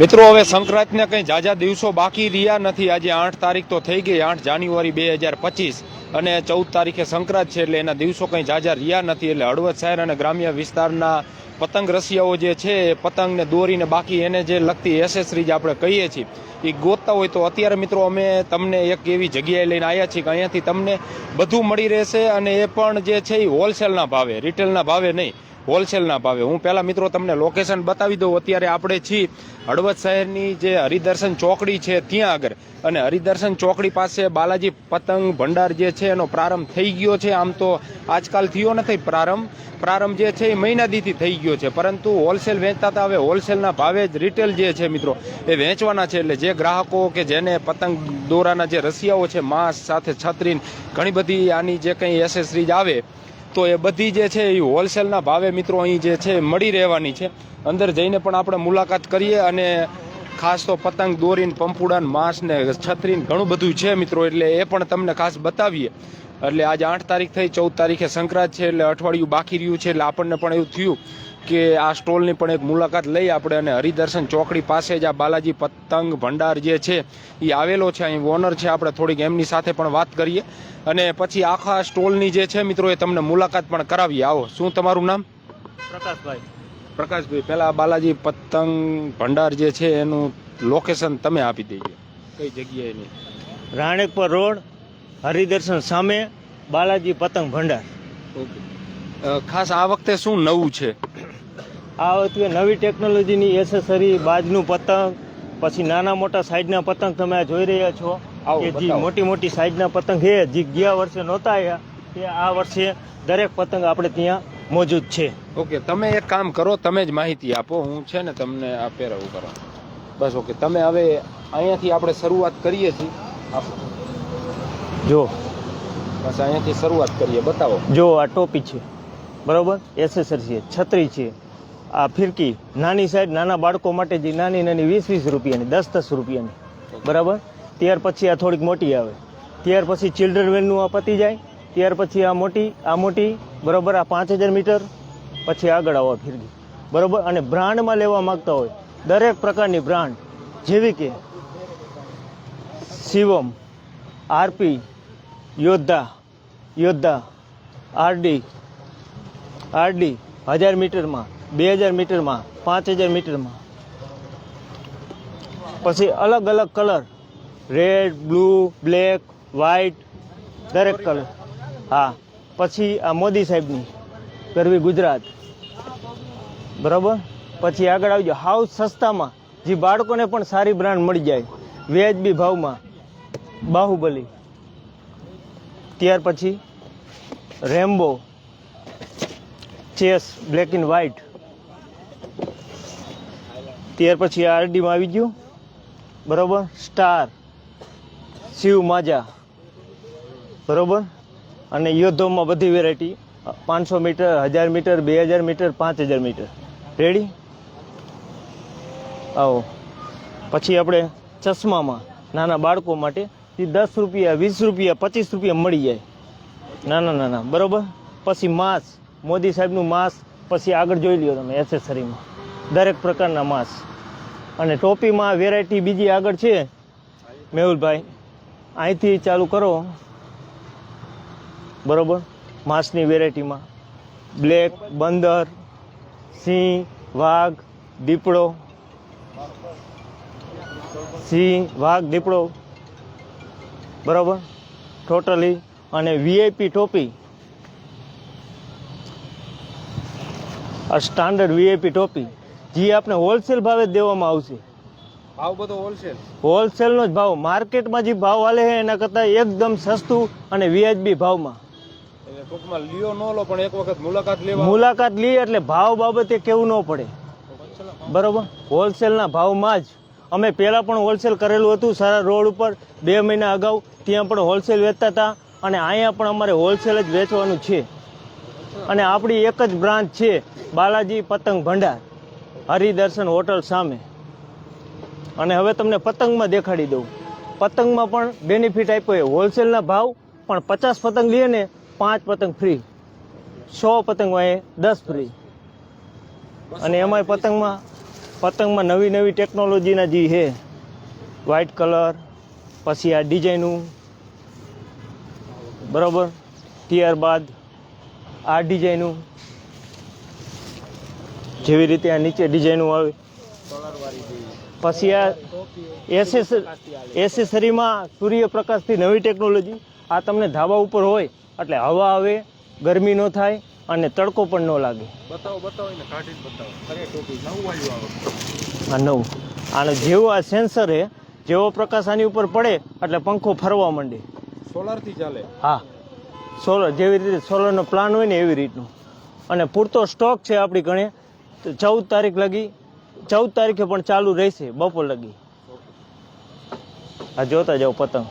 મિત્રો, હવે સંક્રાંતને કંઈ જાજા દિવસો બાકી રહ્યા નથી. આજે આઠ તારીખ તો થઈ ગઈ, આઠ જાન્યુઆરી બે હજાર પચીસ અને ચૌદ તારીખે સંક્રાંત છે એટલે એના દિવસો કંઈ જાજા રહ્યા નથી. એટલે હળવદ શહેર અને ગ્રામ્ય વિસ્તારના પતંગ રસિયાઓ જે છે, એ પતંગને દોરીને બાકી એને જે લગતી એસેસરીઝ આપણે કહીએ છીએ, એ ગોતતા હોય તો અત્યારે મિત્રો અમે તમને એક એવી જગ્યાએ લઈને આવ્યા છીએ કે અહીંયાથી તમને બધું મળી રહેશે અને એ પણ જે છે એ હોલસેલના ભાવે રિટેલના ભાવે નહીં. હોલસેલના ભાવે. હું પહેલાં મિત્રો તમને લોકેશન બતાવી દઉં. અત્યારે આપણે છીએ હળવદ શહેરની જે હરિદર્શન ચોકડી છે ત્યાં આગળ. અને હરિદર્શન ચોકડી પાસે બાલાજી પતંગ ભંડાર જે છે એનો પ્રારંભ થઈ ગયો છે. આમ તો આજકાલ થયો નથી પ્રારંભ. પ્રારંભ જે છે એ મહિના દીથી થઈ ગયો છે. પરંતુ હોલસેલ વેચતા હતા. હવે હોલસેલના ભાવે જ રિટેલ જે છે મિત્રો એ વેચવાના છે. એટલે જે ગ્રાહકો કે જેને પતંગ દોરાના જે રસિયાઓ છે, માંસ સાથે છત્રીન ઘણી બધી આની જે કંઈ એસેસરીઝ આવે તો એ બધી જે છે એ હોલસેલના ભાવે મિત્રો અહીં જે છે મળી રહેવાની છે. અંદર જઈને પણ આપણે મુલાકાત કરીએ અને ખાસ તો પતંગ દોરીને, પંપુડાન માંસ ને છત્રીને ઘણું બધું છે મિત્રો, એટલે એ પણ તમને ખાસ બતાવીએ. એટલે આજે આઠ તારીખ થઈ, ચૌદ તારીખે સંક્રાંત છે, એટલે અઠવાડિયું બાકી રહ્યું છે, એટલે આપણને પણ એવું થયું કે આ સ્ટોલની પણ એક મુલાકાત લઈ આપણે અને હરિદર્શન ચોકડી પાસે જ આ બાલાજી પતંગ ભંડાર જે છે એ આવેલો છે. અહીં ઓનર છે. આપણે થોડીક એમની સાથે પણ વાત કરીએ. અને પછી આખા સ્ટોલની જે છે મિત્રો એ તમને મુલાકાત પણ કરાવીએ. આવો શું તમારું નામ? પ્રકાશભાઈ. પ્રકાશભાઈ પહેલાં બાલાજી પતંગ ભંડાર જે છે એનું લોકેશન તમે આપી દઈએ કઈ જગ્યાએ નહીં? રાણેકપર રોડ હરિદર્શન સામે બાલાજી પતંગ ભંડાર. ઓકે. ખાસ આ વખતે શું નવું છે? આ વખતે નવી ટેકનોલોજીની એસેસરી બાજનું પતંગ પછી નાના મોટા સાઈઝના પતંગ તમે આ જોઈ રહ્યા છો. કે જે મોટી મોટી સાઈઝના પતંગ છે જે ગયા વર્ષે નહોતા આવ્યા તે આ વર્ષે દરેક પતંગ આપણે ત્યાં મોજૂદ છે. ઓકે તમે એક કામ કરો તમે જ માહિતી આપો હું છે ને તમને આ પહેરાવું કરો બસ ઓકે તમે હવે અહીંયાથી આપણે શરૂઆત કરીએ છીએ. જો. બસ અહીંયાથી શરૂઆત કરીએ બતાવો. જો આ ટોપી છે. બરોબર? એસેસરી છે છત્રી છે. આ ફિરકી નાની સાઈડ નાના બાળકો માટે જે નાની નાની વીસ વીસ રૂપિયાની દસ દસ રૂપિયાની. બરાબર? ત્યાર પછી આ થોડીક મોટી આવે. ત્યાર પછી ચિલ્ડ્રન વેનનું આ પતી જાય. ત્યાર પછી આ મોટી આ મોટી બરોબર? આ પાંચ હજાર મીટર. પછી આગળ આવો ફિરકી. બરાબર? અને બ્રાન્ડમાં લેવા માગતા હોય દરેક પ્રકારની બ્રાન્ડ. જેવી કે શિવમ આરપી યોદ્ધા યોદ્ધા આરડી આરડી હજાર મીટરમાં. બે હજાર મીટરમાં, પાંચ હજાર મીટરમાં. પછી અલગ અલગ colour. Red blue black white દરેક કલર. હા, પછી આ મોદી સાહેબની ગરવી ગુજરાત. બરાબર? પછી આગળ આવી જાઓ હાઉસ સસ્તામાં જે બાળકોને પણ સારી બ્રાન્ડ મળી જાય, વ્યાજબી ભાવમાં. બાહુબલી. ત્યાર પછી Rambo. Chess black and white ત્યાર પછી આરડીમાં આવી ગયું. બરોબર? સ્ટાર. શિવ માજા. બરોબર? અને યોદ્ધોમાં બધી વેરાયટી પાંચસો મીટર, હજાર મીટર, બે હજાર મીટર, પાંચ હજાર મીટર. રેડી આવો. પછી આપણે ચશ્મામાં નાના બાળકો માટે એ દસ રૂપિયા, વીસ રૂપિયા, પચીસ રૂપિયા મળી જાય. નાના નાના. બરોબર? પછી માસ. મોદી સાહેબનું માસ પછી આગળ જોઈ લ્યો તમે એસેસરીમાં દરેક પ્રકારના માસ. અને ટોપીમાં વેરાયટી બીજી આગળ છે? મેહુલભાઈ, અહીંથી ચાલુ કરો. બરોબર? માસની વેરાયટીમાં બ્લેક, બંદર, સિંહ, વાઘ, દીપડો. સિંહ, વાઘ, દીપડો. બરોબર? ટોટલી અને વીઆઈપી ટોપી. આ સ્ટાન્ડર્ડ વીઆઈપી ટોપી જે આપણે હોલસેલ ભાવે દેવામાં આવશે. ભાવ બધો હોલસેલ હોલસેલનો જ ભાવ. માર્કેટમાં જે ભાવ હાલે છે એના કરતાં એકદમ સસ્તું અને વ્યાજબી ભાવમાં. ટૂંકમાં લ્યો ન લો પણ એક વખત મુલાકાત લેવા મુલાકાત લઈએ એટલે ભાવ બાબતે કેવું ન પડે. બરોબર? હોલસેલના ભાવમાં જ. અમે પહેલાં પણ હોલસેલ કરેલું હતું સારા રોડ ઉપર બે મહિના અગાઉ. ત્યાં પણ હોલસેલ વેચતા હતા અને અહીંયા પણ અમારે હોલસેલ જ વેચવાનું છે. અને આપણી એક જ બ્રાન્ચ છે બાલાજી પતંગ ભંડાર, હરિદર્શન હોટલ સામે. અને હવે તમને પતંગમાં દેખાડી દઉં. પતંગમાં પણ બેનિફિટ આપ્યો એ હોલસેલના ભાવ, પણ પચાસ પતંગ લઈએ ને પાંચ પતંગ ફ્રી સો પતંગ હોય દસ ફ્રી અને એમાંય પતંગમાં પતંગમાં નવી નવી ટેકનોલોજીના જે છે. વ્હાઇટ કલર પછી આ ડિઝાઇનું બરાબર? ત્યારબાદ આ ડિઝાઇનું જેવી રીતે આ નીચે ડિઝાઇનું આવે. પછી આ એસેસ એસેસરીમાં સૂર્યપ્રકાશથી નવી ટેકનોલોજી. આ તમને ધાબા ઉપર હોય એટલે હવા આવે ગરમી ન થાય અને તડકો પણ ન લાગે. બતાવો બતાવો ને કાઢીને બતાવો નવું આ આનો જેવો આ સેન્સર છે જેવો પ્રકાશ આની ઉપર પડે એટલે પંખો ફરવા માંડે. સોલારથી ચાલે. હા. સોલર જેવી રીતે સોલરનો પ્લાન હોય ને એવી રીતનું. અને પૂરતો સ્ટોક છે આપણી ગણે તો ચૌદ તારીખ લગી ચૌદ તારીખે પણ ચાલુ રહેશે બપોર લગી. આ જોતા જાઓ પતંગ.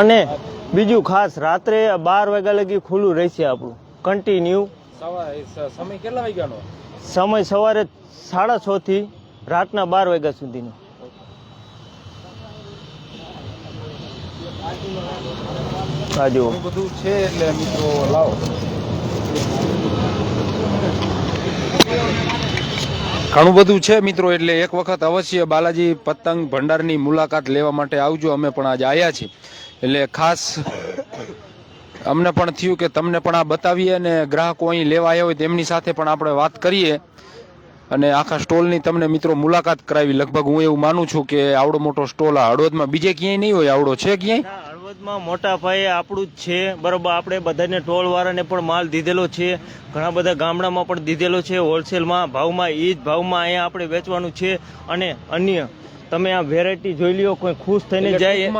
અને બીજું ખાસ રાત્રે બાર વાગ્યા લગી ખુલ્લું રહેશે આપણું. કન્ટિન્યુ સમય કેટલા વાગ્યાનો? સમય સવારે સાડા છ થી રાતના બાર વાગ્યા સુધીનો. આ જુઓ બધું છે એટલે મિત્રો લાવો. ઘણું બધું છે મિત્રો એટલે એક વખત અવશ્ય બાલાજી પતંગ ભંડારની મુલાકાત લેવા માટે આવજો. અમે પણ આજે આવ્યા છીએ. એટલે ખાસ અમને પણ થયું કે તમને પણ આ બતાવીએ અને ગ્રાહકો અહીં લેવા આવ્યા હોય તેમની સાથે પણ આપણે વાત કરીએ. અને આખા સ્ટોલની તમને મિત્રો મુલાકાત કરાવી. લગભગ હું એવું માનું છું કે આવડો મોટો સ્ટોલ આ હળવદમાં. બીજે ક્યાંય નહીં હોય આવડો છે ક્યાંય? ના, મોટા ભાઈ આપણું જ છે. બરાબર આપણે બધાને ટોલવાળાને પણ માલ દીધેલો છે. ઘણા બધા ગામડામાં પણ દીધેલો છે. હોલસેલમાં ભાવમાં એ જ ભાવમાં અહીંયા આપણે વેચવાનું છે. અને અન્ય તમે આ વેરાયટી જોઈ લ્યો કોઈ ખુશ થઈને જાય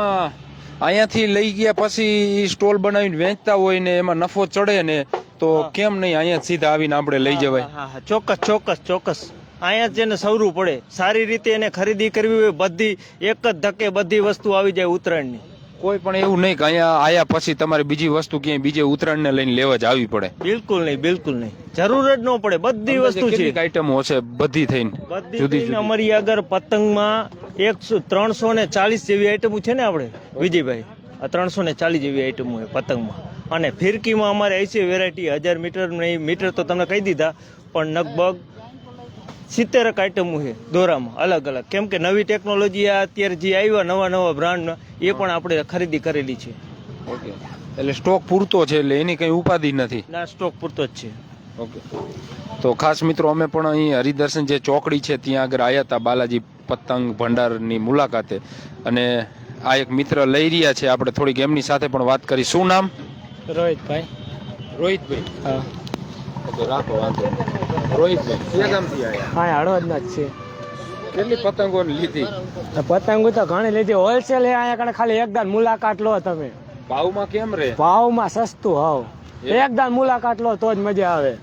અહીંયાથી લઈ ગયા પછી સ્ટોલ બનાવીને વેચતા હોય ને એમાં નફો ચડે ને તો કેમ નહીં અહીંયા સીધા આવીને આપણે લઈ જવાય? ચોક્કસ ચોક્કસ ચોક્કસ. અહીંયા જ એને સવરું પડે. સારી રીતે એને ખરીદી કરવી હોય બધી એક જ ધક્કે બધી વસ્તુ આવી જાય ઉત્તરાયણની. કોઈ પણ એવું નહીં કે અહીંયા આયા પછી તમારે બીજી વસ્તુ ક્યાંય બીજે ઉત્તરાયણને લઈને લેવા જ આવવી પડે. બિલકુલ નહીં બિલકુલ નહીં. જરૂર જ ન પડે બધી વસ્તુ છે. આઈટમો છે બધી થઈને બધી જુદી અમારી આગળ પતંગમાં એકસો ત્રણસો ને ચાલીસ જેવી આઈટમો છે ને આપણે વિજયભાઈ? આ ત્રણસો ને ચાલીસ જેવી આઈટમો છે પતંગમાં. અને ફિરકીમાં અમારે એસી વેરાયટી હજાર મીટર નહીં મીટર તો તમને કહી દીધા પણ લગભગ સિત્તેરક આઈટમો છે દોરામાં અલગ અલગ. કેમ કે નવી ટેકનોલોજી આ અત્યારે જે આવ્યા નવા નવા બ્રાન્ડ એ પણ આપણે ખરીદી કરેલી છે. ઓકે એટલે સ્ટોક પૂરતો છે એટલે એની કઈ ઉપાધિ નથી? ના સ્ટોક પૂરતો જ છે. ઓકે તો ખાસ મિત્રો અમે પણ અહીં હરિદર્શન જે ચોકડી છે ત્યાં આગળ આવ્યા હતા બાલાજી પતંગ ભંડારની મુલાકાતે. અને આ એક મિત્ર લઈ રહ્યા છે આપણે થોડીક એમની સાથે પણ વાત કરી. શું નામ? રોહિતભાઈ. રોહિતભાઈ? હા. ઓકે રાખો વાંધો નહીં. રોહિતભાઈ ક્યાં ગામથી આવ્યા હા હળવદના જ છે. કેટલી પતંગો લીધી? પતંગો તો ઘણી લીધી. હોલસેલ અહીંયા કણે ખાલી એકદમ મુલાકાત લો તમે. ભાવમાં કેમ રે ભાવમાં સસ્તું હાવ. એકદમ મુલાકાત લો તો જ મજા આવે.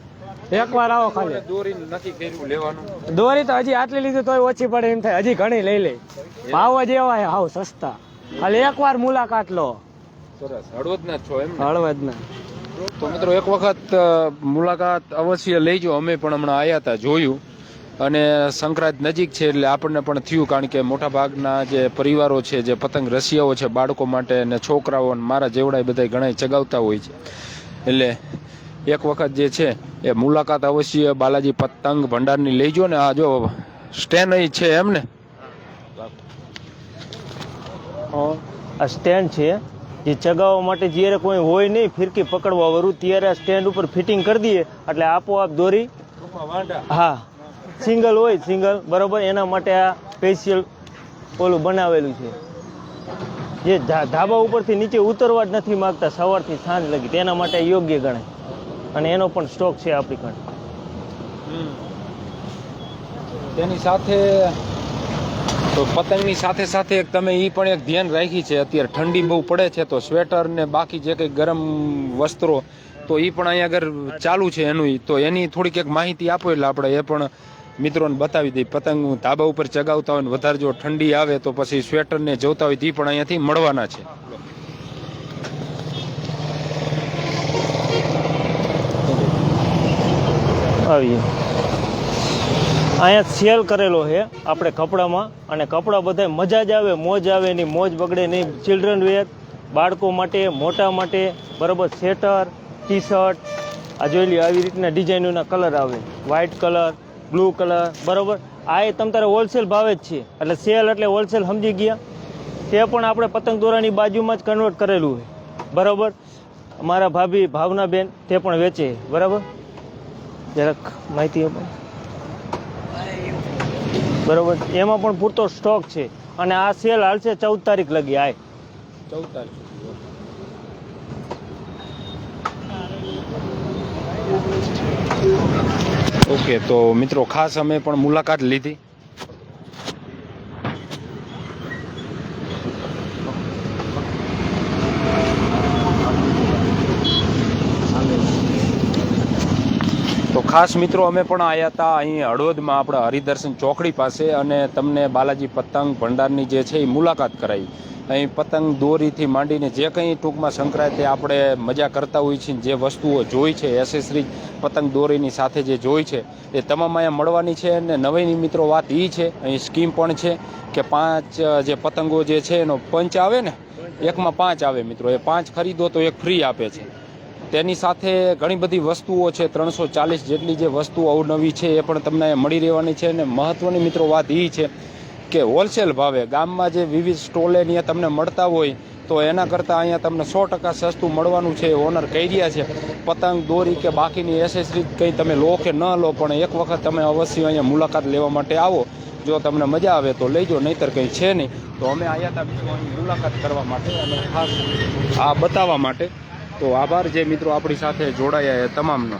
એકવાર આવો ખાલી. દોરી નથી કર્યું લેવાનું? દોરી તો હજી આટલી લીધી તોય ઓછી પડે એમ થાય. હજી ઘણી લઈ લે. ભાવ જ એવા હાવ સસ્તા. ખાલી એકવાર મુલાકાત લો. સરસ. હળવદના છો એમ ને? હળવદના. તો મિત્રો, એક વખત મુલાકાત અવશ્ય લેજો. અમે પણ હમણાં આવ્યા હતા જોયું. અને સંક્રાંત નજીક છે એટલે આપણને પણ થયું, કારણ કે મોટા ભાગના જે પરિવારો છે, જે પતંગ રસિયાઓ છે, બાળકો માટે અને છોકરાઓ મારા જેવડા બધા ઘણા ચગાવતા હોય છે. એટલે એક વખત જે છે, એ મુલાકાત અવશ્ય બાલાજી પતંગ ભંડારની લેજો ને આ જો સ્ટેન્ડ અહીં છે એમ ને સ્ટેન્ડ છે. જે ચગાવવા માટે જ્યારે કોઈ હોય નહીં, ફિરકી પકડવા વરું, ત્યારે આ સ્ટેન્ડ ઉપર ફિટિંગ કરી દઈએ. એટલે આપોઆપ દોરી. હા. સિંગલ હોય સિંગલ બરોબર? એના માટે આ સ્પેશિયલ ઓલું બનાવેલું છે. જે ધાબા ઉપરથી નીચે ઉતરવા જ નથી માંગતા, સવારથી સાંજ લગી. તેના માટે યોગ્ય ગણાય. અને એનો પણ સ્ટોક છે આપણી કણ તેની સાથે તો પતંગની સાથે સાથે એક તમે એ પણ એક ધ્યાન રાખી છે, અત્યારે ઠંડી બહુ પડે છે, તો સ્વેટર ને બાકી જે કંઈ ગરમ વસ્ત્રો, તો એ પણ અહીંયા આગળ ચાલુ છે એનું તો એની થોડીક એક માહિતી આપો એટલે આપણે એ પણ મિત્રોને બતાવી દઈએ. પતંગ ધાબા ઉપર ચગાવતા હોય ને વધારે જો ઠંડી આવે તો પછી સ્વેટર ને જોતા હોય તે પણ અહીંયાથી મળવાના છે. આવીએ. અહીંયા સેલ કરેલો છે આપણે કપડામાં. અને કપડાં બધા મજા જ આવે, મોજ આવે, એની મોજ બગડે નહીં. ચિલ્ડ્રન વેર બાળકો માટે, મોટા માટે, બરાબર, સ્વેટર ટી શર્ટ આ જોઈ લ્યો, આવી રીતના ડિઝાઇનોના કલર આવે. વ્હાઇટ કલર બ્લુ કલર બરાબર. આ એ તમ તારે હોલસેલ ભાવે જ છે. એટલે સેલ એટલે હોલસેલ સમજી ગયા. તે પણ આપણે પતંગ દોરાની બાજુમાં જ કન્વર્ટ કરેલું હોય બરાબર. મારા ભાભી ભાવનાબેન તે પણ વેચે બરાબર? જરાક માહિતી આપો. બરોબર? એમાં પણ પૂરતો સ્ટોક છે. અને આ સેલ હાલશે ચૌદ તારીખ લગી આય. ચૌદ તારીખ ઓકે તો મિત્રો ખાસ અમે પણ મુલાકાત લીધી. ખાસ મિત્રો, અમે પણ આવ્યા હતા અહીં હળવદમાં આપણા હરિદર્શન ચોકડી પાસે અને તમને બાલાજી પતંગ ભંડારની જે છે એ મુલાકાત કરાવી અહીં પતંગ દોરીથી માંડીને જે કંઈ ટૂંકમાં સંકળાય તે આપણે મજા કરતા હોઈએ છીએ. જે વસ્તુઓ જોઈ છે એસેસરી પતંગ દોરીની સાથે જે જોઈ છે, એ તમામ અહીંયા મળવાની છે અને નવીની મિત્રો વાત એ છે, અહીં સ્કીમ પણ છે કે પાંચ જે પતંગો જે છે એનો પંચ આવે ને, એકમાં પાંચ આવે મિત્રો. એ પાંચ ખરીદો તો એક ફ્રી આપે છે. તેની સાથે ઘણી બધી વસ્તુઓ છે, ત્રણસો ચાલીસ જેટલી જે વસ્તુઓ અવનવી છે એ પણ તમને મળી રહેવાની છે અને મહત્ત્વની મિત્રો વાત એ છે કે હોલસેલ ભાવે ગામમાં જે વિવિધ સ્ટોલે અહીંયા તમને મળતા હોય તો એના કરતાં અહીંયા તમને સો ટકા સસ્તું મળવાનું છે ઓનર કહી રહ્યા છે. પતંગ, દોરી કે બાકીની એસેસરી કંઈ તમે લો કે ન લો, પણ એક વખત તમે અવશ્ય અહીંયા મુલાકાત લેવા માટે આવો. જો તમને મજા આવે તો લઈજો નહીતર કંઈ છે નહીં. તો અમે આવ્યા હતા અહીં મુલાકાત કરવા માટે અને ખાસ આ બતાવવા માટે તો આભાર. જે મિત્રો આપણી સાથે જોડાયા એ તમામનો.